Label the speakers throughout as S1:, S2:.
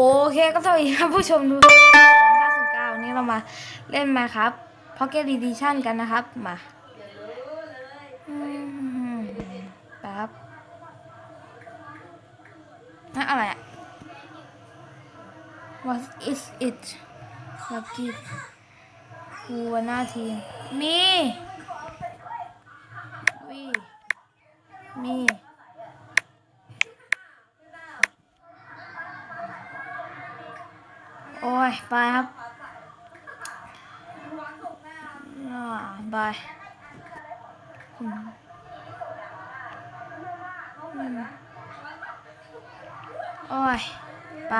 S1: โอเคก็สวัสดีครับผู้ชมทุกท่านค่าสุเก้าวันนี้เรามาเล่นมาครับ Pocket Edition กันนะครับ มาแป๊บนั่นอะไรอะ What is it Lucky คูวาน่าทีมมี วี มี โอ้ยไปครับบายอืมอืมโอ้ยไป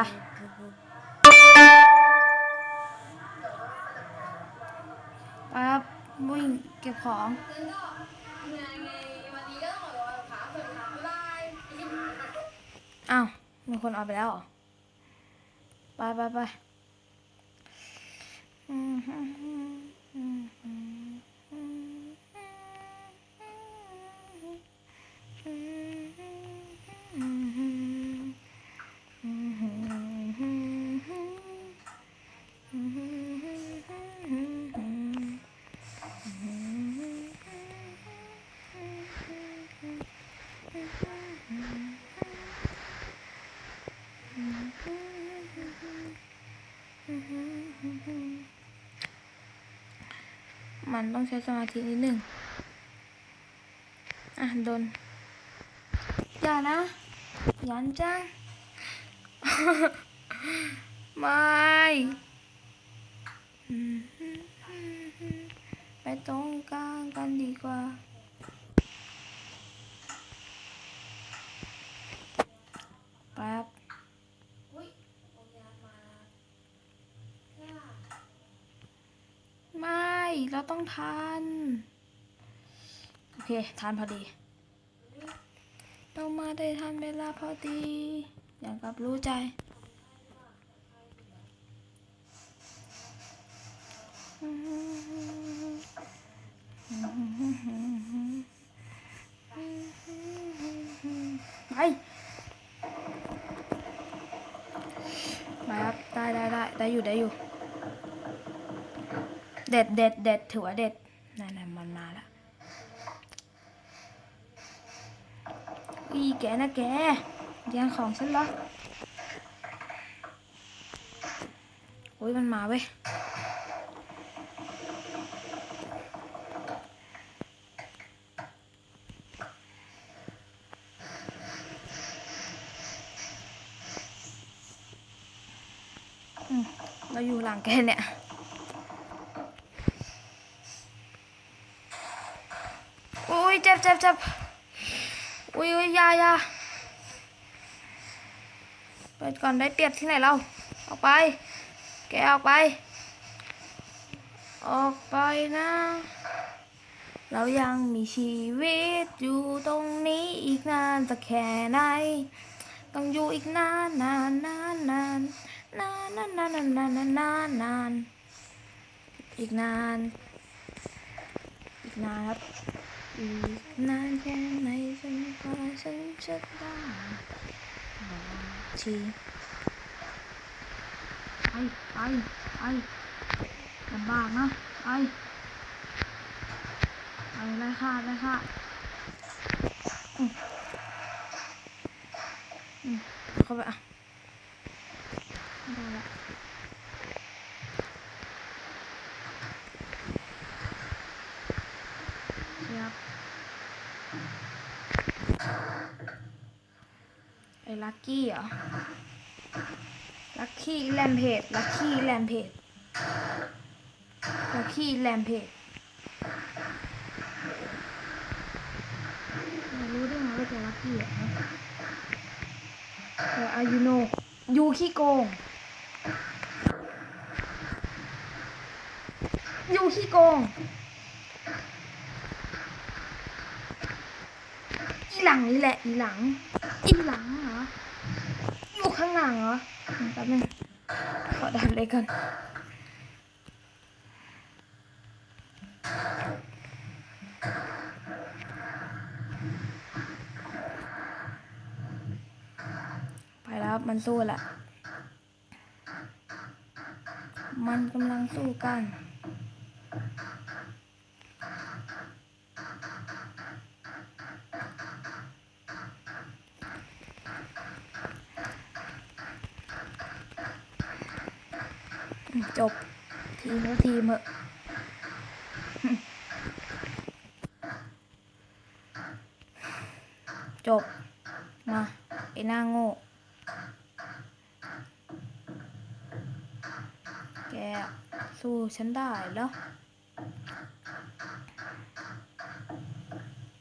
S1: ไปครับวิ่งเก็บของอ้าวมีคนเอาไปแล้วเหรอ ไปไปไป 嗯哼。 มันต้องใช้สมาธินิดหนึ่งอะโดน อย่านะ ยันจังไม่อืมไปตรงกลางกันดีกว่า แป๊บ ไม่ เราต้องทันโอเคทันพอดีเรามาได้ทันเวลาพอดี อย่างกับรู้ใจ ไป มาครับ ได้ได้ได้ได้อยู่ได้อยู่ เด็ดเด็ดเด็ดถือว่าเด็ดนั่นน่ะมันมาแล้วอีแกนะแกเรียงของฉันเหรอโอ้ยมันมาเว้ยเราอยู่หลังแกเนี่ย อุ้ยเจ็บเจ็บเจ็บอุ้ยอุ้ยยายาเปิดก่อนได้เปรียบที่ไหนเราออกไป แกออกไป ออกไปนะ เรายังมีชีวิตอยู่ตรงนี้อีกนานจะแค่ไหน ต้องอยู่อีกนานนานนานนานนานนานนานนานนานนานนานอีกนาน อีกนานครับ อีกนานแค่ไหนฉันกว่าฉันจะได้ทีไปไปไปลำบากนะไปไปไล่ค่ะไล่ค่ะเข้าไปอะได้ละครับ ไอ้ ลักกี้เหรอ ลักกี้แลมเพจลักกี้แลมเพจลักกี้แลมเพจรู้ได้ไงว่าจะลักกี้เหรอเอออายุโนยูขี้โกงยูขี้โกง หลังนี่แหละ อีหลัง อีหลังเหรอ อยู่ข้างหลังเหรอแป๊บนึงขอดันเลยก่อนไปแล้วมันสู้แหละ มันกำลังสู้กัน จบ ทีมละทีมเหอะจบ มา ไอ้หน้าโง่ แก สู้ฉันได้เหรอ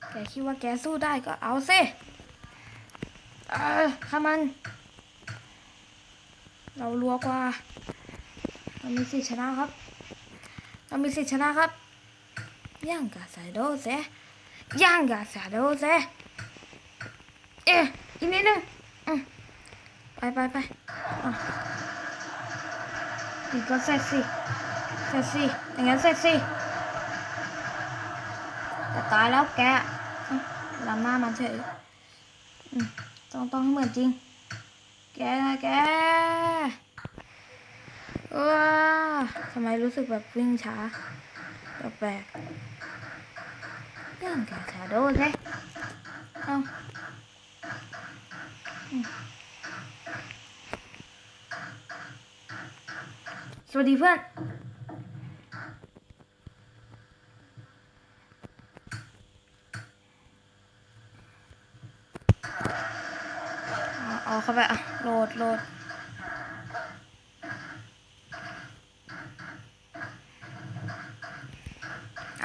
S1: แกคิดว่าแกสู้ได้ก็เอาสิเออข้ามัน เรารัวกว่า เรามีสิทธิชนะครับ เรามีสิทธิชนะครับย่างกาซายโดเซย่างกาซายโดเซเอ๊ะอีกนิดนึงอืมไปไปไปอีกก็เสร็จสิเสร็จสิอย่างนั้นเสร็จสิจะตายแล้วแกอืมลำหน้ามันเฉยต้องต้องเหมือนจริง แกนะแก ว้าทำไมรู้สึกแบบวิ่งช้าแปลกๆย่างกาชาโดใช่เอาสวัสดีเพื่อนอาเอาเข้าไปอะโหลดโหลด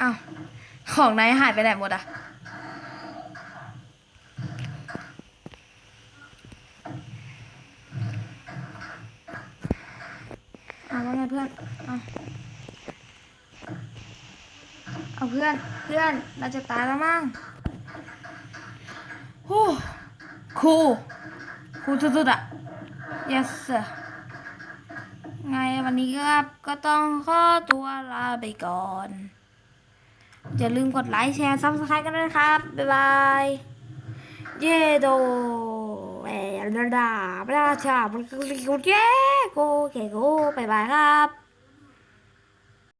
S1: อ้าวของนายหายไปไหนหมดอะเอาว่าไงเพื่อนเอาเอาเพื่อนเพื่อนเราจะตายแล้วมั้งโอ้ครูครูสุดๆอะ yes sir ไงวันนี้ครับก็ต้องขอตัวลาไปก่อน อย่าลืมกดไลค์แชร์ซับสไครต์กันด้วยนะครับ บ๊ายบาย เยโดเอลดาบราชาบุกุเยโกเคโกบ๊ายบายครับ